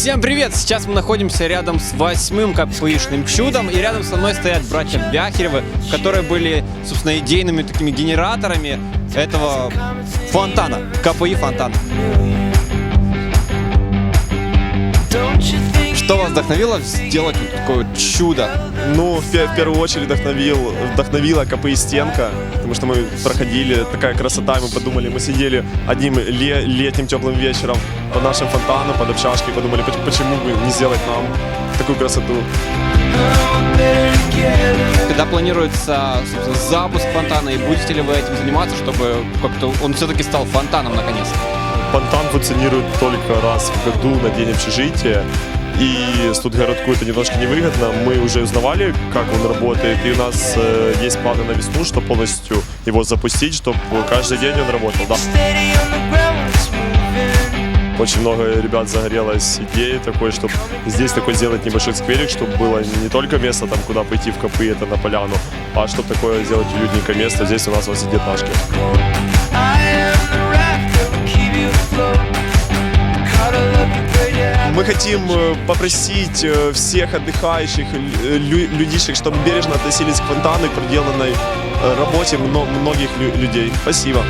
Всем привет! Сейчас мы находимся рядом с восьмым КПИшным чудом, и рядом со мной стоят братья Бяхеревы, которые были, собственно, идейными такими генераторами этого фонтана, КПИ фонтана. Что вас вдохновило сделать вот такое вот чудо? Ну, в, в первую очередь вдохновил, вдохновила КПИ стенка, потому что мы проходили, такая красота, и мы подумали, мы сидели одним ле- летним теплым вечером под нашим фонтаном, под общажкой, подумали, поч- почему бы не сделать нам такую красоту. Когда планируется запуск фонтана, и будете ли вы этим заниматься, чтобы как-то он все-таки стал фонтаном наконец-то? Фонтан функционирует только раз в году на день общежития, и студгородку это немножко невыгодно. Мы уже узнавали, как он работает, и у нас э, есть планы на весну, чтобы полностью его запустить, чтобы каждый день он работал. Да. Очень много ребят загорелось идеей такой, чтобы здесь такой сделать небольшой скверик, чтобы было не только место, там, куда пойти в копы, это на поляну, а чтобы такое сделать уютненькое место здесь у нас возле Деташки. Мы хотим э, попросить э, всех отдыхающих э, лю- людишек, чтобы бережно относились к фонтану и проделанной работе мно- многих лю- людей. Спасибо.